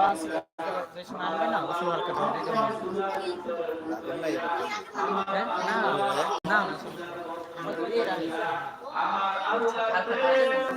ওয়াজ যে সময় আনবে না ওই সময় হালকা ধরে রেখে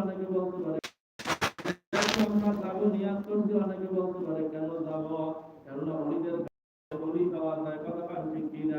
অনেকে বলতে পারে অনেকে বলতে পারে কেন যাব? কেননা অলিদের বলি পাওয়া যায় কথা ঠিক কিনা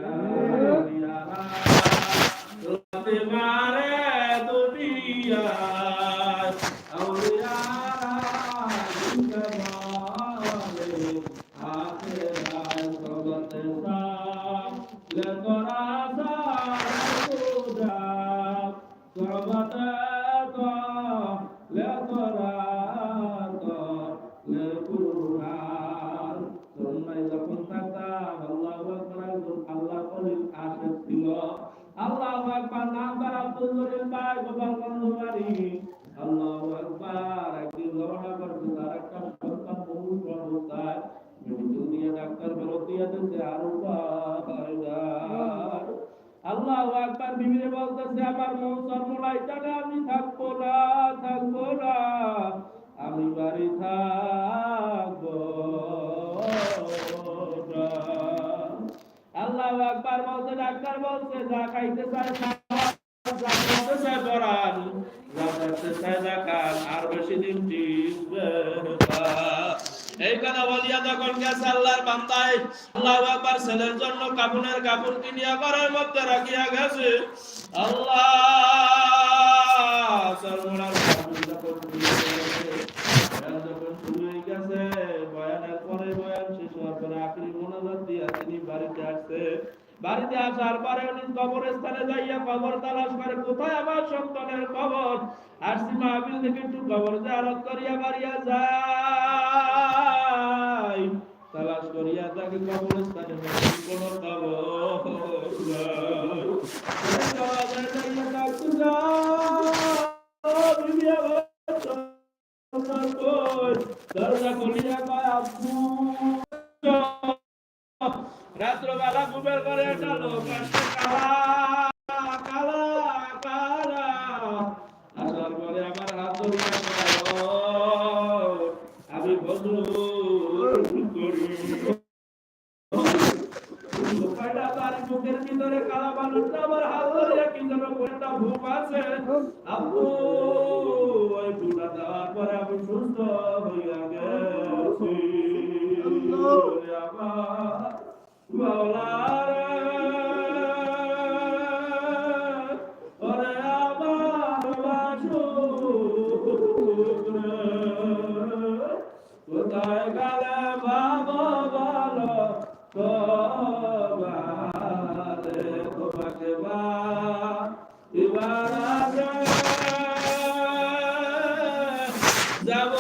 আরও আল্লাহু আকবার বিবিরে বলতেছে আমার মন সর্বলাই জানে আমি থাকব না থাকব না আমি বাড়ি থাকব। আল্লাহু আকবার বলতে ডাক্তার বলছে যা খাইতে চায় আর বেশি দিন টিকবে। এই কথা বলিয়া গেছে আল্লাহর বান্দায়। আল্লাহু ছেলের জন্য কাপড় কিনিয়া ঘরের মধ্যে রাখিয়া গেছে। আল্লাহ বাড়িতে আসার পরে উনি কবরস্থানে যাইয়া কবর তালাশ করে, কোথায় আমার সন্তানের কবর? আসছি মাহবিল থেকে একটু কবর জারত করিয়া বাড়িয়া যাই তালাশ করিয়া তাকে কবরস্থানে কোনো নাই। কই? দরজা খুলিয়া কয়, আব্বু রাত্রবেলা ঘুমের করে একটা লোক আসছে আমার কি একটা ভূপ যাব